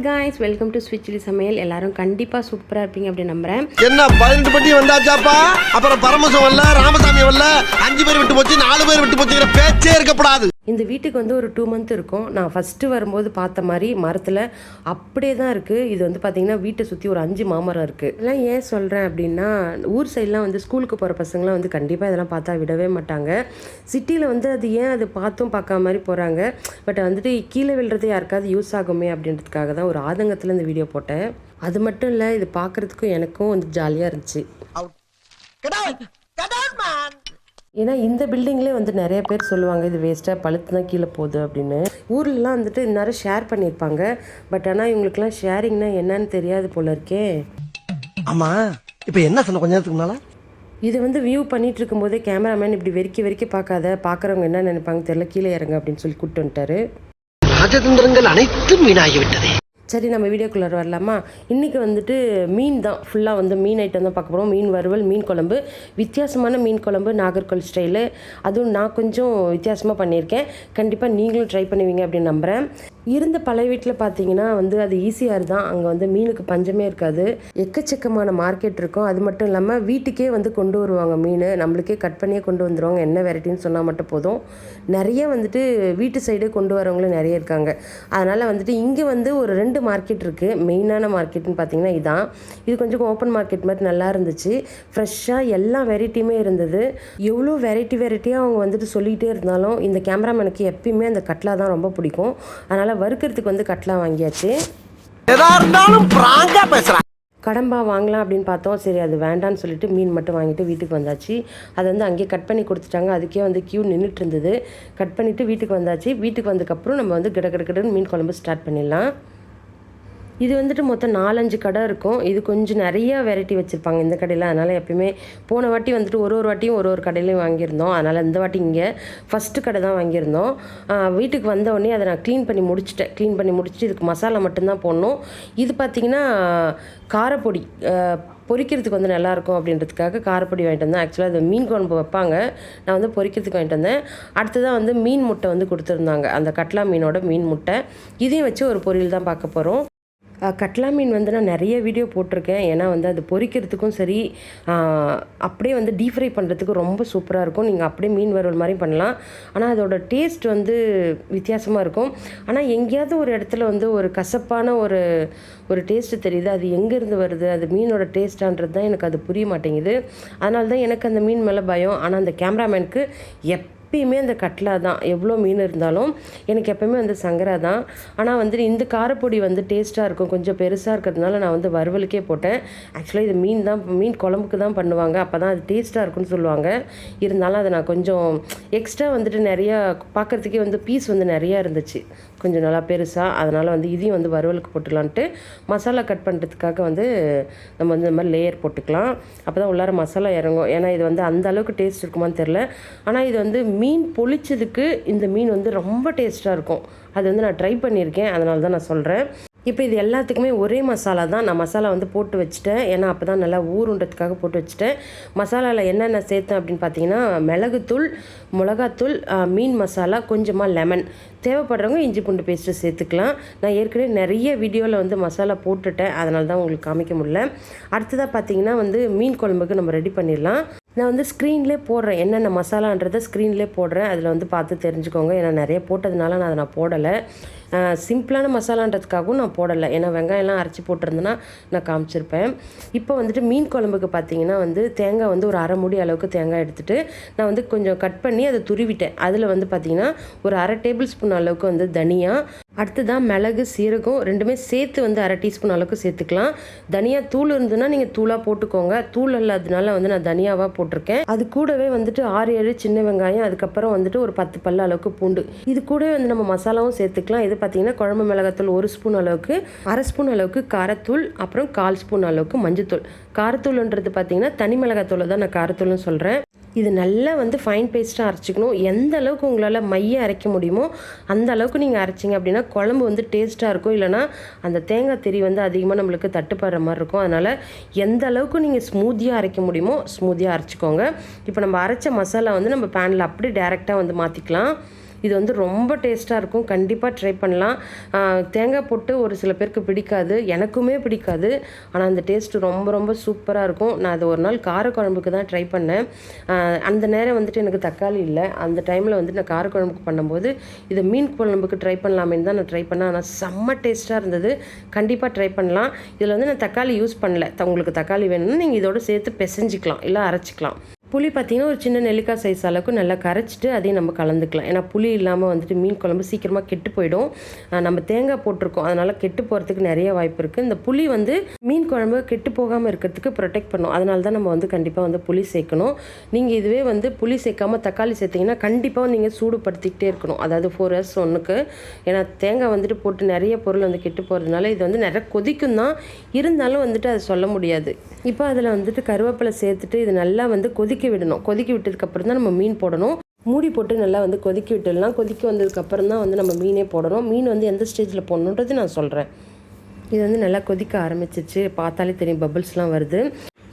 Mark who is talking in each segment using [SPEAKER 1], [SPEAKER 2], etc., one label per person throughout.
[SPEAKER 1] Hi guys welcome to Switchly சமையல் எல்லாரும் கண்டிப்பாக சூப்பராக இருப்பீங்க அப்படின்னு நம்புறேன்.
[SPEAKER 2] என்ன பதினெட்டு பட்டி வந்தாச்சாப்பா? அப்புறம் பரமசம் வரல ராமசாமி வரல அஞ்சு பேர் விட்டு போச்சு நாலு பேர் விட்டு போச்சுங்கிற பேச்சே இருக்கப்படாது.
[SPEAKER 1] இந்த வீட்டுக்கு வந்து ஒரு டூ மந்த் இருக்கும். நான் ஃபஸ்ட்டு வரும்போது பார்த்த மாதிரி மரத்தில் அப்படியே தான் இருக்குது இது வந்து பார்த்திங்கன்னா வீட்டை சுற்றி ஒரு அஞ்சு மாமரம் இருக்குது இதெல்லாம் ஏன் சொல்கிறேன் அப்படின்னா ஊர் சைட்லாம் வந்து ஸ்கூலுக்கு போகிற பசங்களாம் வந்து கண்டிப்பாக இதெல்லாம் பார்த்தா விடவே மாட்டாங்க. சிட்டியில் வந்து அது ஏன் அது பார்த்தும் பார்க்காம மாதிரி போகிறாங்க பட் வந்துட்டு கீழே விழுறது யாருக்காவது யூஸ் ஆகுமே அப்படின்றதுக்காக தான் ஒரு ஆதங்கத்தில் இந்த வீடியோ போட்டேன். அது மட்டும் இல்லை இது பார்க்குறதுக்கும் எனக்கும் வந்து ஜாலியாக இருந்துச்சு. ஏன்னா இந்த பில்டிங்லேயே வந்து நிறைய பேர் சொல்லுவாங்க இது வேஸ்ட்டாக பழுத்து தான் கீழே போகுது அப்படின்னு. ஊர்லலாம் வந்துட்டு இந்நேரம் ஷேர் பண்ணியிருப்பாங்க. பட் ஆனால் இவங்களுக்குலாம் ஷேரிங்னா என்னன்னு தெரியாது போல இருக்கே.
[SPEAKER 2] ஆமா இப்ப என்ன சொன்ன கொஞ்ச நேரத்துக்கு முன்னால?
[SPEAKER 1] இது வந்து வியூ பண்ணிட்டு இருக்கும்போதே கேமராமேன் இப்படி வெறிக்கி வெறிக்கி பார்க்காத பார்க்குறவங்க என்ன நினைப்பாங்க? தெரியல கீழே இறங்க அப்படின்னு சொல்லி கூப்பிட்டு வந்துட்டாரு.
[SPEAKER 2] ராஜதந்திரங்கள் அனைத்தும் வீணாகிவிட்டதே.
[SPEAKER 1] சரி நம்ம வீடியோக்குள்ளே வரலாமா? இன்றைக்கி வந்துட்டு மீன் தான். ஃபுல்லாக வந்து மீன் ஐட்டம் தான் பார்க்க போகிறோம் மீன் வறுவல் மீன் குழம்பு. வித்தியாசமான மீன் குழம்பு நாகர்கோவில் ஸ்டைலு அதுவும் நான் கொஞ்சம் வித்தியாசமாக பண்ணியிருக்கேன். கண்டிப்பாக நீங்களும் ட்ரை பண்ணுவீங்க அப்படின்னு நம்புகிறேன் இருந்த பழைய வீட்டில் பார்த்தீங்கன்னா வந்து அது ஈஸியாக தான். அங்கே வந்து மீனுக்கு பஞ்சமே இருக்காது. எக்கச்சக்கமான மார்க்கெட் இருக்கும். அது மட்டும் இல்லாமல் வீட்டுக்கே வந்து கொண்டு வருவாங்க மீன். நம்மளுக்கே கட் பண்ணியே கொண்டு வந்துடுவாங்க என்ன வெரைட்டின்னு சொன்னால் மட்டும் போதும். நிறைய வந்துட்டு வீட்டு சைடு கொண்டு வரவங்களும் நிறைய இருக்காங்க. அதனால் வந்துட்டு இங்கே வந்து ஒரு ரெண்டு மார்க்கெட் இருக்குது மெயினான மார்க்கெட்னு பார்த்தீங்கன்னா இதான். இது கொஞ்சம் ஓப்பன் மார்க்கெட் மாதிரி நல்லா இருந்துச்சு. ஃப்ரெஷ்ஷாக எல்லா வெரைட்டியுமே இருந்தது. எவ்வளோ வெரைட்டி வெரைட்டியாக அவங்க வந்துட்டு சொல்லிகிட்டே இருந்தாலும் இந்த கேமராமேனுக்கு எப்பயுமே அந்த கட்லா தான் ரொம்ப பிடிக்கும். அதனால் வறுக்கிறதுக்கு வந்து கட்லா வாங்கியாச்சு. கடம்பா வாங்கலாம் அப்படின்னு பார்த்தோம். சரி அது வேண்டான்னு சொல்லிட்டு மீன் மட்டும் வாங்கிட்டு வீட்டுக்கு வந்தாச்சு. அதை வந்து அங்கேயே கட் பண்ணி கொடுத்துட்டாங்க. அதுக்கே வந்து கியூ நின்றுட்டு இருந்தது. கட் பண்ணிவிட்டு வீட்டுக்கு வந்தாச்சு. வீட்டுக்கு வந்ததுக்கப்புறம் நம்ம வந்து கிட கிட கிடன்னு மீன் குழம்பு ஸ்டார்ட் பண்ணிடலாம். இது வந்துட்டு மொத்தம் நாலஞ்சு கடை இருக்கும். இது கொஞ்சம் நிறைய வெரைட்டி வச்சுருப்பாங்க இந்த கடையில். அதனால் எப்பயுமே போன வாட்டி வந்துட்டு ஒரு ஒரு வாட்டியும் ஒரு ஒரு கடையிலையும் வாங்கியிருந்தோம். அதனால் இந்த வாட்டி இங்கே ஃபஸ்ட்டு கடை தான் வாங்கியிருந்தோம். வீட்டுக்கு வந்த உடனே அதை நான் க்ளீன் பண்ணி முடிச்சுட்டேன். க்ளீன் பண்ணி முடிச்சுட்டு இதுக்கு மசாலா மட்டும்தான் போடணும். இது பார்த்திங்கன்னா காரப்பொடி பொறிக்கிறதுக்கு பொரிக்கிறதுக்கு வந்து நல்லாயிருக்கும் அப்படின்றதுக்காக காரப்பொடி வாங்கிட்டு வந்தேன். ஆக்சுவலாக அது மீன் குழம்பு வைப்பாங்க. நான் வந்து பொரிக்கிறதுக்கு வாங்கிட்டு வந்தேன். அடுத்ததாக வந்து மீன் முட்டை வந்து கொடுத்துருந்தாங்க. அந்த கட்லா மீனோட மீன் முட்டை. இதையும் வச்சு ஒரு பொரியல் தான் பார்க்க போகிறோம் கட்லா மீன் வந்து நான் நிறைய வீடியோ போட்டிருக்கேன். ஏன்னா வந்து அது பொரிக்கிறதுக்கும் சரி அப்படியே வந்து டீப் ஃப்ரை பண்ணுறதுக்கு ரொம்ப சூப்பராக இருக்கும். நீங்கள் அப்படியே மீன் வறுவல் மாதிரி பண்ணலாம். ஆனால் அதோட டேஸ்ட் வந்து வித்தியாசமாக இருக்கும். ஆனால் எங்கேயாவது ஒரு இடத்துல வந்து ஒரு கசப்பான ஒரு ஒரு டேஸ்ட்டு தெரியுது. அது எங்கேருந்து வருது? அது மீனோட டேஸ்ட்டான்றது தான் எனக்கு அது புரிய மாட்டேங்குது. அதனால தான் எனக்கு அந்த மீன் மேலே பயம். ஆனால் அந்த கேமராமேனுக்கு எப் எப்பயுமே அந்த கட்லா தான். எவ்வளோ மீன் இருந்தாலும் எனக்கு எப்பயுமே வந்து சங்கரா தான். ஆனால் வந்துட்டு இந்த காரப்பொடி வந்து டேஸ்ட்டாக இருக்கும். கொஞ்சம் பெருசாக இருக்கிறதுனால நான் வந்து வறுவலுக்கே போட்டேன். ஆக்சுவலாக இது மீன் தான் மீன் குழம்புக்கு தான் பண்ணுவாங்க. அப்போ தான் அது டேஸ்ட்டாக இருக்கும்னு சொல்லுவாங்க. இருந்தாலும் அதை நான் கொஞ்சம் எக்ஸ்ட்ரா வந்துட்டு நிறையா பார்க்குறதுக்கே வந்து பீஸ் வந்து நிறையா இருந்துச்சு. கொஞ்சம் நல்லா பெருசாக அதனால் வந்து இதையும் வந்து வறுவலுக்கு போட்டுடலான்ட்டு மசாலா கட் பண்ணுறதுக்காக வந்து நம்ம வந்து இந்த மாதிரி லேயர் போட்டுக்கலாம். அப்போ தான் உள்ளார மசாலா இறங்கும். ஏன்னா இது வந்து அந்த அளவுக்கு டேஸ்ட் இருக்குமான்னு தெரில ஆனால் இது வந்து மீன் பொளிச்சதுக்கு இந்த மீன் வந்து ரொம்ப டேஸ்ட்டாக இருக்கும். அது வந்து நான் ட்ரை பண்ணியிருக்கேன். அதனால தான் நான் சொல்கிறேன் இப்போ இது எல்லாத்துக்குமே ஒரே மசாலா தான். நான் மசாலா வந்து போட்டு வச்சுட்டேன். ஏன்னா அப்போ தான் நல்லா ஊருன்றதுக்காக போட்டு வச்சுட்டேன். மசாலாவில் என்னென்ன சேர்த்தேன் அப்படின்னு பார்த்தீங்கன்னா மிளகுத்தூள் மிளகாத்தூள் மீன் மசாலா கொஞ்சமாக லெமன். தேவைப்படுறவங்க இஞ்சி பூண்டு பேஸ்ட்டு சேர்த்துக்கலாம். நான் ஏற்கனவே நிறைய வீடியோவில் வந்து மசாலா போட்டுட்டேன். அதனால தான் உங்களுக்கு காமிக்க முடியல. அடுத்ததாக பார்த்தீங்கன்னா வந்து மீன் குழம்புக்கு நம்ம ரெடி பண்ணிடலாம். நான் வந்து ஸ்க்ரீன்லேயே போடுறேன். என்னென்ன மசாலான்றதை ஸ்க்ரீன்லேயே போடுறேன். அதில் வந்து பார்த்து தெரிஞ்சுக்கோங்க. ஏன்னா நிறைய போட்டதுனால நான் அதை நான் போடலை. சிம்பிளான மசாலான்றதுக்காகவும் நான் போடலை. ஏன்னா வெங்காயம்லாம் அரைச்சி போட்டிருந்தேன்னா நான் காமிச்சிருப்பேன். இப்போ வந்துட்டு மீன் குழம்புக்கு பார்த்தீங்கன்னா வந்து தேங்காய் வந்து ஒரு அரை மூடி அளவுக்கு தேங்காய் எடுத்துகிட்டு நான் வந்து கொஞ்சம் கட் பண்ணி அதை துருவிட்டேன். அதில் வந்து பார்த்தீங்கன்னா ஒரு அரை டேபிள் ஸ்பூன் அளவுக்கு வந்து தனியாக அடுத்ததான் மிளகு சீரகம் ரெண்டுமே சேர்த்து வந்து அரை டீஸ்பூன் அளவுக்கு சேர்த்துக்கலாம். தனியா தூள் இருந்ததுன்னா நீங்கள் தூளாக போட்டுக்கோங்க. தூள் இல்லாததுனால வந்து நான் தனியாவாக போட்டிருக்கேன். அது கூடவே வந்துட்டு ஆறு ஏழு சின்ன வெங்காயம் அதுக்கப்புறம் வந்துட்டு ஒரு பத்து பல்ல அளவுக்கு பூண்டு. இது கூடவே வந்து நம்ம மசாலாவும் சேர்த்துக்கலாம். இது பார்த்தீங்கன்னா குழம்பு மிளகாத்தூள் ஒரு ஸ்பூன் அளவுக்கு அரை ஸ்பூன் அளவுக்கு காரத்தூள் அப்புறம் கால் ஸ்பூன் அளவுக்கு மஞ்சத்தூள். காரத்தூள்ன்றது பார்த்தீங்கன்னா தனி மிளகாத்தூளை தான் நான் காரத்தூள்னு சொல்கிறேன் இது நல்லா வந்து ஃபைன் பேஸ்ட்டாக அரைச்சிக்கணும். எந்த அளவுக்கு உங்களால் மைய அரைக்க முடியுமோ அந்த அளவுக்கு நீங்கள் அரைச்சிங்க அப்படின்னா குழம்பு வந்து டேஸ்ட்டாக இருக்கும். இல்லைனா அந்த தேங்காய் திரி வந்து அதிகமாக நம்மளுக்கு தட்டுப்படுற மாதிரி இருக்கும். அதனால் எந்த அளவுக்கு நீங்கள் ஸ்மூத்தியாக அரைக்க முடியுமோ ஸ்மூத்தியாக அரைச்சிக்கோங்க. இப்போ நம்ம அரைச்ச மசாலா வந்து நம்ம பேனில் அப்படியே டேரெக்டாக வந்து மாற்றிக்கலாம் இது வந்து ரொம்ப டேஸ்ட்டாக இருக்கும். கண்டிப்பாக ட்ரை பண்ணலாம். தேங்காய் போட்டு ஒரு சில பேருக்கு பிடிக்காது. எனக்குமே பிடிக்காது. ஆனால் அந்த டேஸ்ட்டு ரொம்ப ரொம்ப சூப்பராக இருக்கும். நான் அது ஒரு நாள் காரக்குழம்புக்கு தான் ட்ரை பண்ணேன். அந்த நேரம் வந்துட்டு எனக்கு தக்காளி இல்லை. அந்த டைமில் வந்துட்டு நான் காரக்குழம்புக்கு பண்ணும்போது இதை மீன் குழம்புக்கு ட்ரை பண்ணலாமேன்னு தான் நான் ட்ரை பண்ணேன். ஆனால் செம்ம டேஸ்ட்டாக இருந்தது. கண்டிப்பாக ட்ரை பண்ணலாம். இதில் வந்து நான் தக்காளி யூஸ் பண்ணல. த- உங்களுக்கு தக்காளி வேணும்னா நீங்கள் இதோட சேர்த்து பிசைஞ்சிக்கலாம். இல்லை அரைச்சிக்கலாம். புளி பார்த்தீங்கன்னா ஒரு சின்ன நெல்லிக்காய் சைஸ் அளவுக்கு நல்லா கரைச்சிட்டு அதையும் நம்ம கலந்துக்கலாம். ஏன்னா புளி இல்லாமல் வந்துட்டு மீன் குழம்பு சீக்கிரமாக கெட்டு போயிடும். நம்ம தேங்காய் போட்டிருக்கோம். அதனால் கெட்டு போகிறதுக்கு நிறைய வாய்ப்பு இருக்குது இந்த புளி வந்து மீன் குழம்பு கெட்டு போகாமல் இருக்கிறதுக்கு ப்ரொடெக்ட் பண்ணும். அதனால தான் நம்ம வந்து கண்டிப்பாக வந்து புளி சேர்க்கணும். நீங்கள் இதுவே வந்து புளி சேர்க்காம தக்காளி சேர்த்திங்கன்னா கண்டிப்பாக நீங்கள் சூடுபடுத்திக்கிட்டே இருக்கணும். அதாவது ஃபோர் ஹவர்ஸ் ஒன்றுக்கு ஏன்னா தேங்காய் வந்துட்டு போட்டு நிறைய பொருள் வந்து கெட்டு போகிறதுனால இது வந்து நிறைய கொதிக்கும் தான். இருந்தாலும் வந்துட்டு அதை சொல்ல முடியாது. இப்போ அதில் வந்துட்டு கருவேப்பிலை சேர்த்துட்டு இது நல்லா வந்து கொதிக்க கொதிக்க விடணும். கொதிக்க விட்டதுக்கப்புறம் தான் நம்ம மீன் போடணும். மூடி போட்டு நல்லா வந்து கொதிக்க விட்டுடலாம். கொதிக்க வந்ததுக்கப்புறம் தான் வந்து நம்ம மீனே போடணும். மீன் வந்து எந்த ஸ்டேஜில் போடணுன்றது நான் சொல்கிறேன் இது வந்து நல்லா கொதிக்க ஆரம்பிச்சிச்சு. பார்த்தாலே தெரியும் பபிள்ஸ்லாம் வருது.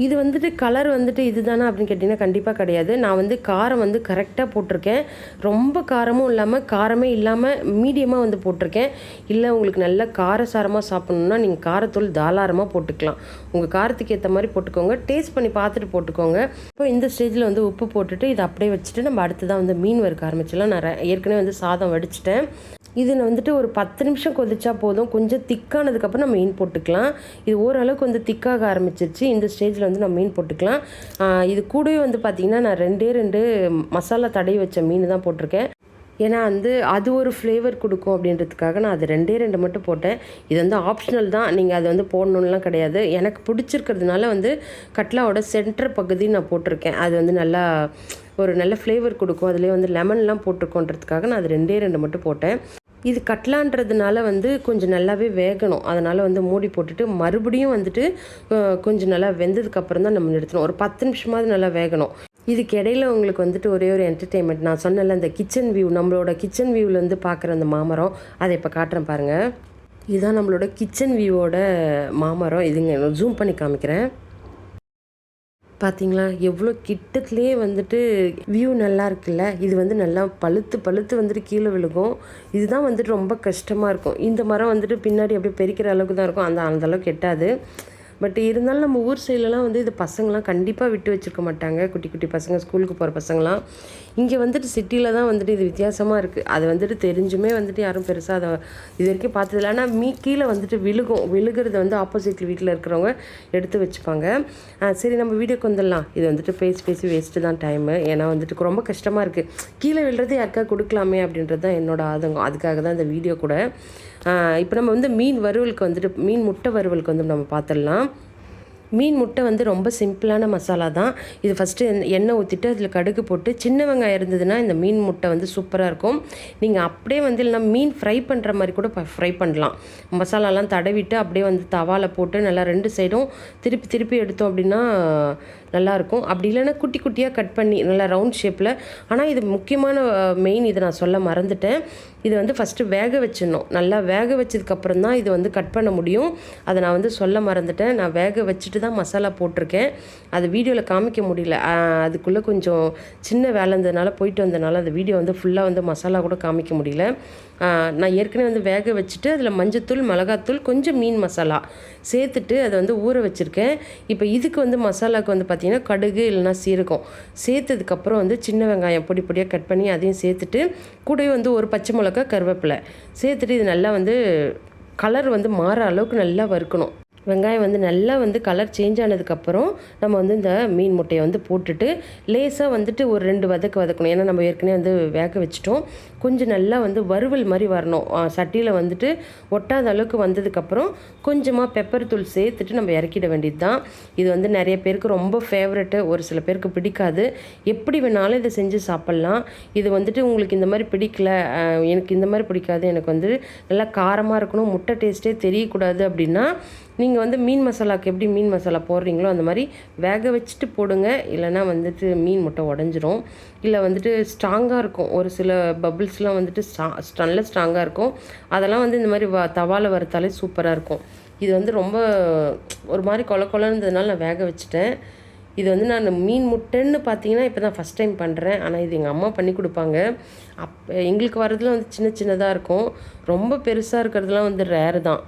[SPEAKER 1] இது வந்துட்டு கலர் வந்துட்டு இதுதானா அப்படின்னு கேட்டிங்கன்னா கண்டிப்பாக கிடையாது. நான் வந்து காரம் வந்து கரெக்டாக போட்டிருக்கேன். ரொம்ப காரமும் இல்லாமல் காரமே இல்லாமல் மீடியமாக வந்து போட்டிருக்கேன். இல்லை உங்களுக்கு நல்ல காரசாரமாக சாப்பிட்ணுன்னா நீங்கள் காரத்தூள் தாராளமாக போட்டுக்கலாம். உங்கள் காரத்துக்கு ஏற்ற மாதிரி போட்டுக்கோங்க. டேஸ்ட் பண்ணி பார்த்துட்டு போட்டுக்கோங்க. இப்போ இந்த ஸ்டேஜில் வந்து உப்பு போட்டுட்டு இதை அப்படியே வச்சுட்டு நம்ம அடுத்ததான் வந்து மீன் வறுக்க ஆரம்பிச்சிடலாம். நான் ஏற்கனவே வந்து சாதம் வடிச்சிட்டேன். இது வந்துட்டு ஒரு பத்து நிமிஷம் கொதிச்சா போதும். கொஞ்சம் திக்கானதுக்கப்புறம் நம்ம மீன் போட்டுக்கலாம். இது ஓரளவுக்கு வந்து திக்காக ஆரம்பிச்சிருச்சு. இந்த ஸ்டேஜில் வந்து நம்ம மீன் போட்டுக்கலாம். இது கூடவே வந்து பார்த்திங்கன்னா நான் ரெண்டே ரெண்டு மசாலா தடவி வச்ச மீன் தான் போட்டிருக்கேன். ஏன்னா வந்து அது ஒரு ஃப்ளேவர் கொடுக்கும் அப்படின்றதுக்காக நான் அது ரெண்டே ரெண்டு மட்டும் போட்டேன். இது வந்து ஆப்ஷனல் தான். நீங்கள் அது வந்து போடணுன்னுலாம் கிடையாது. எனக்கு பிடிச்சிருக்கிறதுனால வந்து கட்லாவோட சென்டர் பகுதி நான் போட்டிருக்கேன். அது வந்து நல்லா ஒரு நல்ல ஃப்ளேவர் கொடுக்கும். அதுலேயே வந்து லெமன்லாம் போட்டிருக்கோன்றதுக்காக நான் அது ரெண்டே ரெண்டு மட்டும் போட்டேன். இது கட்லான்றதுனால வந்து கொஞ்சம் நல்லாவே வேகணும். அதனால் வந்து மூடி போட்டுட்டு மறுபடியும் வந்துட்டு கொஞ்சம் நல்லா வெந்ததுக்கப்புறம் தான் நம்ம நிறுத்தணும். ஒரு பத்து நிமிஷமாவது நல்லா வேகணும். இதுக்கு இடையில உங்களுக்கு வந்துட்டு ஒரே ஒரு என்டர்டெயின்மெண்ட் நான் சொன்னல அந்த கிச்சன் வியூ நம்மளோட கிச்சன் வியூவில் வந்து பார்க்குற அந்த மாமரம். அதை இப்போ காட்டுறேன் பாருங்கள் இதுதான் நம்மளோட கிச்சன் வியூவோட மாமரம். இதுங்க ஜூம் பண்ணி காமிக்கிறேன். பார்த்தீங்களா எவ்வளோ கிட்டத்துலேயே வந்துட்டு வியூ நல்லா இருக்குல்ல? இது வந்து நல்லா பழுத்து பழுத்து வந்துட்டு கீழே விழுகும். இதுதான் வந்துட்டு ரொம்ப கஷ்டமாக இருக்கும். இந்த மரம் வந்துட்டு பின்னாடி அப்படியே பெருக்கிற அளவுக்கு தான் இருக்கும். அந்த அந்த அளவுக்கு எட்டாது. பட் இருந்தாலும் நம்ம ஊர் சைட்லலாம் வந்து இது பசங்களாம் கண்டிப்பாக விட்டு வச்சுருக்க மாட்டாங்க. குட்டி குட்டி பசங்க ஸ்கூலுக்கு போகிற பசங்களாம் இங்கே வந்துட்டு சிட்டியில் தான் வந்துட்டு இது வித்தியாசமாக இருக்குது அது வந்துட்டு தெரிஞ்சுமே வந்துட்டு யாரும் பெருசாக அதை இது வரைக்கும் பார்த்ததில்ல. ஆனால் மீ கீழே வந்துட்டு விழுகும். விழுகிறது வந்து ஆப்போசிட் வீட்டில் இருக்கிறவங்க எடுத்து வச்சுப்பாங்க. சரி நம்ம வீடியோக்கு வந்துடலாம். இது வந்துட்டு பேசி பேசி வேஸ்ட்டு தான் டைமு ஏன்னா வந்துட்டு ரொம்ப கஷ்டமாக இருக்குது கீழே விழுறது யாருக்கா கொடுக்கலாமே அப்படின்றது தான் என்னோடய ஆதங்கம். அதுக்காக தான் இந்த வீடியோ கூட இப்போ நம்ம வந்து மீன் வறுவலுக்கு வந்துட்டு மீன் முட்டை வறுவலுக்கு வந்து நம்ம பார்த்துடலாம் மீன் முட்டை வந்து ரொம்ப சிம்பிளான மசாலா தான். இது ஃபஸ்ட்டு எண்ணெய் ஊற்றிட்டு அதில் கடுகு போட்டு சின்ன வெங்காயம் இருந்ததுன்னா இந்த மீன் முட்டை வந்து சூப்பராக இருக்கும். நீங்கள் அப்படியே வந்து இல்லைனா மீன் ஃப்ரை பண்ணுற மாதிரி கூட ஃப்ரை பண்ணலாம். மசாலாலாம் தடவிட்டு அப்படியே வந்து தவாவில் போட்டு நல்லா ரெண்டு சைடும் திருப்பி திருப்பி எடுத்தோம் அப்படின்னா நல்லாயிருக்கும். அப்படி இல்லைன்னா குட்டி குட்டியாக கட் பண்ணி நல்லா ரவுண்ட் ஷேப்பில் ஆனால் இது முக்கியமான மெயின் இதை நான் சொல்ல மறந்துட்டேன். இது வந்து ஃபஸ்ட்டு வேக வச்சிடணும். நல்லா வேக வச்சதுக்கப்புறம் தான் இது வந்து கட் பண்ண முடியும். அதை நான் வந்து சொல்ல மறந்துட்டேன். நான் வேக வச்சுட்டு தான் மசாலா போட்டிருக்கேன். அது வீடியோவில் காமிக்க முடியல. அதுக்குள்ளே கொஞ்சம் சின்ன வேலை இருந்ததுனால போயிட்டு வந்ததுனால அந்த வீடியோ வந்து ஃபுல்லாக வந்து மசாலா கூட காமிக்க முடியல. நான் ஏற்கனவே வந்து வேக வச்சுட்டு அதில் மஞ்சத்தூள் மிளகாத்தூள் கொஞ்சம் மீன் மசாலா சேர்த்துட்டு அதை வந்து ஊற வச்சுருக்கேன். இப்போ இதுக்கு வந்து மசாலாவுக்கு வந்து பார்த்திங்கன்னா கடுகு இல்லைன்னா சீரகம். சேர்த்ததுக்கப்புறம் வந்து சின்ன வெங்காயம் பொடி பொடியாக கட் பண்ணி அதையும் சேர்த்துட்டு கூடவே வந்து ஒரு பச்சை மிளகா கருவேப்பிலை. சேர்த்துட்டு இது நல்லா வந்து கலர் வந்து மாற அளவுக்கு நல்லா வறுக்கணும். வெங்காயம் வந்து நல்லா வந்து கலர் சேஞ்ச் ஆனதுக்கப்புறம் நம்ம வந்து இந்த மீன் முட்டையை வந்து போட்டுட்டு லேசாக வந்துட்டு ஒரு ரெண்டு வதக்கு வதக்கணும். ஏன்னா நம்ம ஏற்கனவே வந்து வேக வச்சிட்டோம். கொஞ்சம் நல்லா வந்து வறுவல் மாதிரி வரணும். சட்டியில் வந்துட்டு ஒட்டாத அளவுக்கு வந்ததுக்கப்புறம் கொஞ்சமாக பெப்பர் தூள் சேர்த்துட்டு நம்ம இறக்கிட வேண்டியது தான் இது வந்து நிறைய பேருக்கு ரொம்ப ஃபேவரெட்டு ஒரு சில பேருக்கு பிடிக்காது. எப்படி வேணாலும் இதை செஞ்சு சாப்பிட்லாம். இது வந்துட்டு உங்களுக்கு இந்த மாதிரி பிடிக்கல எனக்கு இந்த மாதிரி பிடிக்காது எனக்கு வந்து நல்லா காரமாக இருக்கணும் முட்டை டேஸ்ட்டே தெரியக்கூடாது அப்படின்னா நீங்கள் வந்து மீன் மசாலாவுக்கு எப்படி மீன் மசாலா போடுறீங்களோ அந்த மாதிரி வேக வச்சுட்டு போடுங்க. இல்லைன்னா வந்துட்டு மீன் முட்டை உடஞ்சிரும். இல்லை வந்துட்டு ஸ்ட்ராங்காக இருக்கும். ஒரு சில பபிள்ஸ்லாம் வந்துட்டு ஸ்ட்ரா நல்ல ஸ்ட்ராங்காக இருக்கும். அதெல்லாம் வந்து இந்த மாதிரி வ தவால வறுத்தாலே சூப்பராக இருக்கும். இது வந்து ரொம்ப ஒரு மாதிரி கொல கொலன்றதுனால நான் வேக வச்சுட்டேன். இது வந்து நான் மீன் முட்டைன்னு பார்த்தீங்கன்னா இப்போ தான் ஃபஸ்ட் டைம் பண்ணுறேன் ஆனால் இது எங்கள் அம்மா பண்ணி கொடுப்பாங்க. அப் எங்களுக்கு வரதுல வந்து சின்ன சின்னதாக இருக்கும். ரொம்ப பெருசாக இருக்கிறதுலாம் வந்து ரேர் தான்.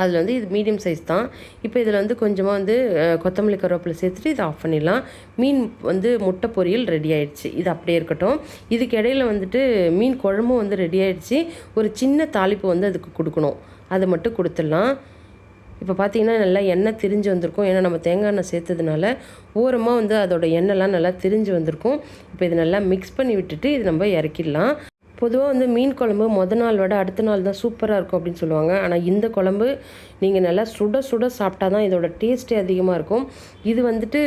[SPEAKER 1] அதில் வந்து இது மீடியம் சைஸ் தான். இப்போ இதில் வந்து கொஞ்சமாக வந்து கொத்தமல்லி கருவேப்பிலை சேர்த்துட்டு இதை ஆஃப் பண்ணிடலாம். மீன் வந்து முட்டை பொரியல் ரெடி ஆயிடுச்சு. இது அப்படியே இருக்கட்டும். இதுக்கு இடையில வந்துட்டு மீன் குழம்பும் வந்து ரெடி ஆயிடுச்சு. ஒரு சின்ன தாளிப்பு வந்து அதுக்கு கொடுக்கணும். அதை மட்டும் கொடுத்துடலாம். இப்போ பார்த்தீங்கன்னா நல்லா எண்ணெய் திரிஞ்சு வந்திருக்கும். ஏன்னா நம்ம தேங்காய் எண்ணெய் சேர்த்ததுனால ஓரமாக வந்து அதோட எண்ணெய்லாம் நல்லா திரிஞ்சு வந்திருக்கும். இப்போ இது நல்லா மிக்ஸ் பண்ணி விட்டுட்டு இது நம்ம இறக்கிடலாம். பொதுவாக வந்து மீன் குழம்பு மொதல் நாள் விட அடுத்த நாள் தான் சூப்பராக இருக்கும் அப்படின்னு சொல்லுவாங்க. ஆனால் இந்த குழம்பு நீங்கள் நல்லா சுட சுட சாப்பிட்டா தான் இதோட டேஸ்ட்டே அதிகமாக இருக்கும். இது வந்துட்டு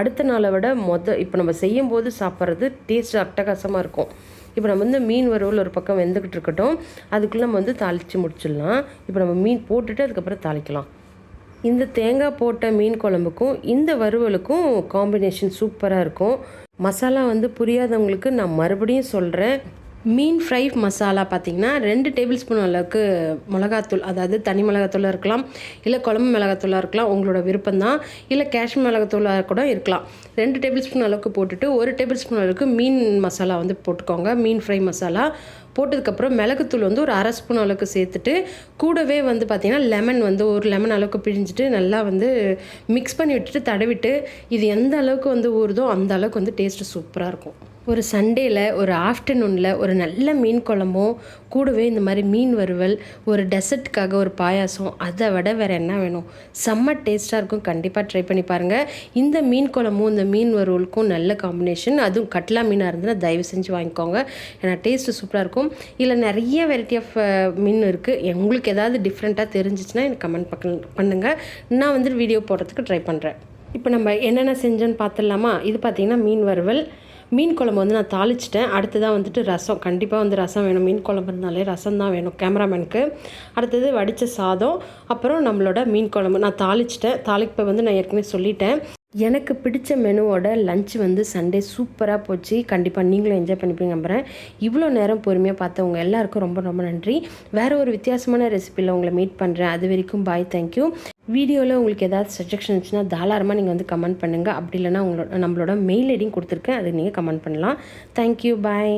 [SPEAKER 1] அடுத்த நாளை விட மொத இப்போ நம்ம செய்யும் போது சாப்பிட்றது டேஸ்ட் அட்டகாசமாக இருக்கும். இப்போ நம்ம வந்து மீன் வறுவல் ஒரு பக்கம் வெந்துக்கிட்டு இருக்கட்டும். அதுக்குள்ளே நம்ம வந்து தாளித்து முடிச்சிடலாம். இப்போ நம்ம மீன் போட்டுட்டு அதுக்கப்புறம் தாளிக்கலாம். இந்த தேங்காய் போட்ட மீன் குழம்புக்கும் இந்த வறுவலுக்கும் காம்பினேஷன் சூப்பராக இருக்கும். மசாலா வந்து புரியாதவங்களுக்கு நான் மறுபடியும் சொல்கிறேன் மீன் ஃப்ரை மசாலா பார்த்திங்கன்னா ரெண்டு டேபிள் ஸ்பூன் அளவுக்கு மிளகாத்தூள் அதாவது தனி மிளகாத்தூளாக இருக்கலாம் இல்லை குழம்பு மிளகாத்தூளாக இருக்கலாம் உங்களோட விருப்பம்தான். இல்லை காஷ்மீர் மிளகாத்தூளாக கூட இருக்கலாம். ரெண்டு டேபிள் ஸ்பூன் அளவுக்கு போட்டுட்டு ஒரு டேபிள் ஸ்பூன் அளவுக்கு மீன் மசாலா வந்து போட்டுக்கோங்க மீன் ஃப்ரை மசாலா. போட்டதுக்கப்புறம் மிளகுத்தூள் வந்து ஒரு அரை ஸ்பூன் அளவுக்கு சேர்த்துட்டு கூடவே வந்து பார்த்திங்கன்னா லெமன் வந்து ஒரு லெமன் அளவுக்கு பிழிஞ்சிட்டு நல்லா வந்து மிக்ஸ் பண்ணி விட்டுட்டு தடவிட்டு இது எந்த அளவுக்கு வந்து ஊறுதோ அந்த அளவுக்கு வந்து டேஸ்ட்டு சூப்பராக இருக்கும். ஒரு சண்டேல ஒரு ஆஃப்டர்நூனில் ஒரு நல்ல மீன் குழம்பும் கூடவே இந்த மாதிரி மீன் வறுவல் ஒரு டெசர்ட்டுக்காக ஒரு பாயாசம் அதை விட வேறு என்ன வேணும்? செம்ம டேஸ்ட்டாக இருக்கும். கண்டிப்பாக ட்ரை பண்ணி பாருங்கள் இந்த மீன் குழம்பும் இந்த மீன் வறுவலுக்கும் நல்ல காம்பினேஷன் அதுவும் கட்லா மீனாக இருந்ததுன்னா தயவு செஞ்சு வாங்கிக்கோங்க. ஏன்னா டேஸ்ட்டு சூப்பராக இருக்கும். இதில் நிறைய வெரைட்டி ஆஃப் மீன் இருக்குது உங்களுக்கு ஏதாவது டிஃப்ரெண்ட்டாக தெரிஞ்சிச்சுன்னா எனக்கு கமெண்ட் பக்க பண்ணுங்கள் நான் வந்துட்டு வீடியோ போடுறதுக்கு ட்ரை பண்ணுறேன் இப்போ நம்ம என்னென்ன செஞ்சோன்னு பார்த்துடலாமா இது பார்த்திங்கன்னா மீன் வறுவல் மீன் குழம்பு வந்து நான் தாளிச்சிட்டேன். அடுத்ததாக வந்துட்டு ரசம். கண்டிப்பாக வந்து ரசம் வேணும். மீன் குழம்பு இருந்தாலே ரசம் தான் வேணும். கேமராமேனுக்கு. அடுத்தது வடித்த சாதம். அப்புறம் நம்மளோட மீன் குழம்பு. நான் தாளிச்சிட்டேன். தாளிப்பை வந்து நான் ஏற்கனவே சொல்லிட்டேன். எனக்கு பிடிச்ச மெனுவோட லஞ்ச் வந்து சண்டே. சூப்பராக போச்சு. கண்டிப்பாக நீங்களும் என்ஜாய் பண்ணிப்பீங்க நம்புகிறேன் இவ்வளோ நேரம் பொறுமையாக பார்த்தவங்க எல்லாருக்கும் ரொம்ப ரொம்ப நன்றி. வேறு ஒரு வித்தியாசமான ரெசிப்பியில் உங்களை மீட் பண்ணுறேன் அது வரைக்கும் பாய் தேங்க்யூ வீடியோவில் உங்களுக்கு ஏதாவது சஜஷன் இருந்துச்சுன்னா தாராளமாக நீங்கள் வந்து கமெண்ட் பண்ணுங்கள் அப்படி இல்லைன்னா உங்களோட நம்மளோட மெயில் ஐடியும் கொடுத்துருக்கேன். அதை நீங்கள் கமெண்ட் பண்ணலாம். Thank you bye